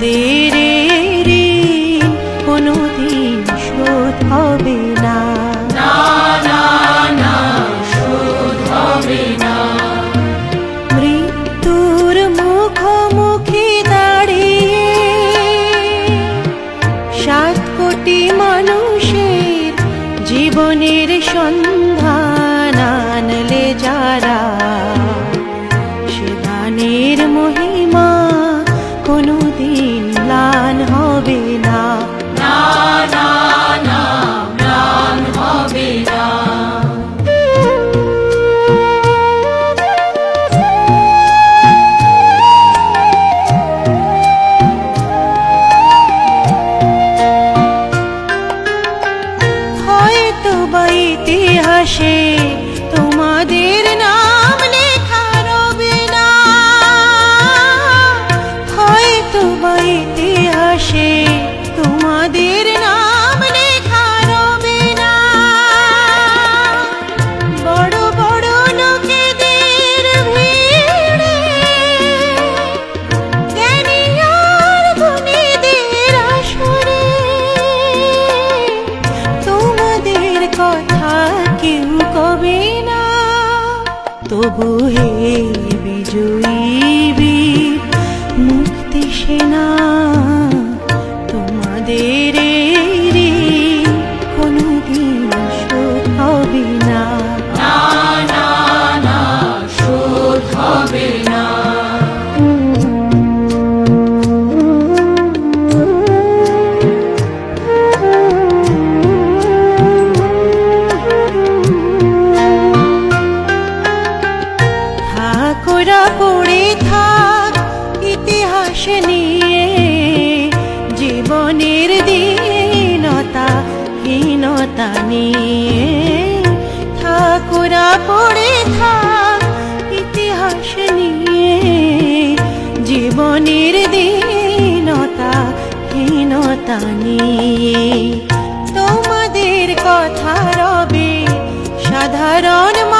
তোমাদের এই ঋণ কোনোদিন শোধ হবে না। মৃত্যুর মুখোমুখি দাঁড়িয়ে সাত কোটি মানুষের জীবনের সন্ধান আনলে যারা সে দানের কেউ কবে না তবু হে বিজয়ী বীর। নিয়ে ঠাকুরা পড়ে থাক ইতিহাস নিয়ে। জীবনের দীনতা, হীনতা নিয়ে। তোমাদের কথা রবে সাধারণ মানুষের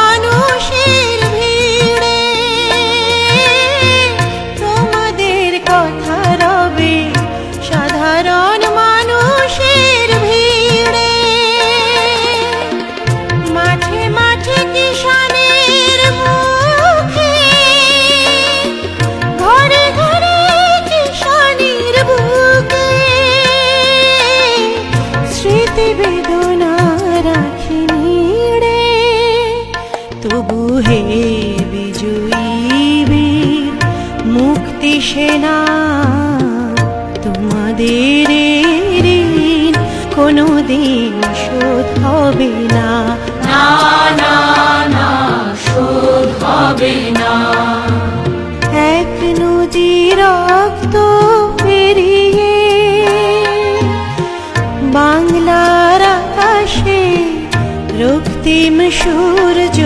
মুক্তি সেনা তোমাদের ঋণ কোনোদিন শোধ হবে না। এক নদী রক্ত পেরিয়ে বাংলার আকাশে রক্তিম সূর্য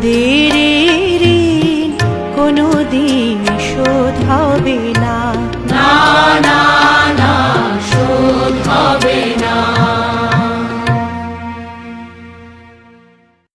আমাদের